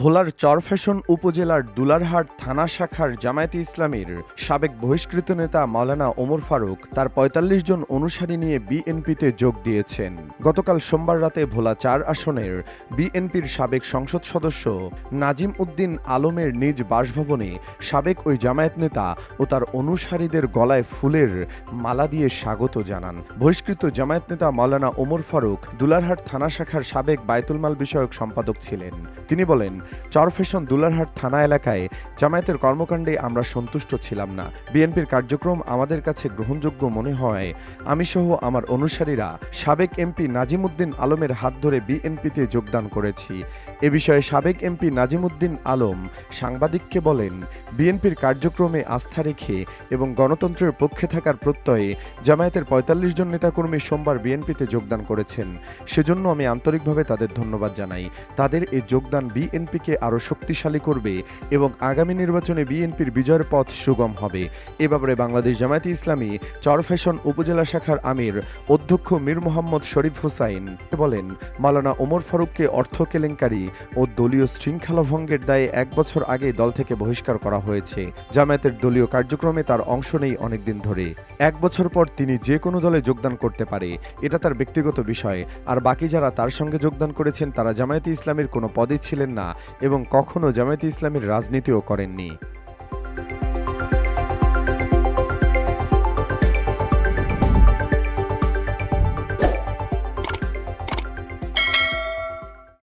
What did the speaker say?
ভোলার চরফ্যাশন উপজেলার দুলারহাট থানা শাখার জামায়াতে ইসলামীর সাবেক বহিষ্কৃত নেতা মাওলানা ওমর ফারুক তার ৪৫ জন অনুসারী নিয়ে বিএনপিতে যোগ দিয়েছেন। গতকাল সোমবার রাতে ভোলা চার আসনের বিএনপির সাবেক সংসদ সদস্য নাজিম উদ্দিন আলমের নিজ বাসভবনে সাবেক ওই জামায়াত নেতা ও তার অনুসারীদের গলায় ফুলের মালা দিয়ে স্বাগত জানান। বহিষ্কৃত জামায়াত নেতা মাওলানা ওমর ফারুক দুলারহাট থানা শাখার সাবেক বায়তুলমাল বিষয়ক সম্পাদক ছিলেন। তিনি বলেন চরফেশন দুলারহাট থানা এলাকায় জামায়াতের কর্মকাণ্ডে আমরা সন্তুষ্ট ছিলাম না। বিএনপির কার্যক্রম আমাদের কাছে গ্রহণযোগ্য মনে হয়। আমি সহ আমার অনুসারীরা সাবেক এমপি নাজিমুদ্দিন আলমের হাত ধরে বিএনপিতে যোগদান করেছি। এ বিষয়ে সাবেক এমপি নাজিমুদ্দিন আলম সাংবাদিককে বলেন, বিএনপির কার্যক্রমে আস্থা রেখে এবং গণতন্ত্রের পক্ষে থাকার প্রত্যয়ে জামায়াতের পঁয়তাল্লিশ জন নেতাকর্মী সোমবার বিএনপিতে যোগদান করেছেন। সেজন্য আমি আন্তরিকভাবে তাদের ধন্যবাদ জানাই। তাদের এই যোগদান বিএনপিকে আরও শক্তিশালী করবে এবং আগামী নির্বাচনে বিএনপির বিজয়ের পথ সুগম হবে। এ ব্যাপারে বাংলাদেশ জামায়াতে ইসলামী চরফ্যাশন উপজেলা শাখার আমির অধ্যক্ষ মীর মোহাম্মদ শরীফ হুসাইন বলেন মালানা ওমর ফারুককে অর্থ কেলেঙ্কারি ও দলীয় শৃঙ্খলা ভঙ্গের দায়ে এক বছর আগে দল থেকে বহিষ্কার করা হয়েছে। জামায়াতের দলীয় কার্যক্রমে তার অংশ নেই অনেকদিন ধরে। এক বছর পর তিনি যে কোনো দলে যোগদান করতে পারে, এটা তার ব্যক্তিগত বিষয়। আর বাকি যারা তার সঙ্গে যোগদান করেছেন, তারা জামায়াতে ইসলামের কোনো পদে ছিলেন না এবং কখনো জামায়াতে ইসলামের রাজনীতিও করেননি।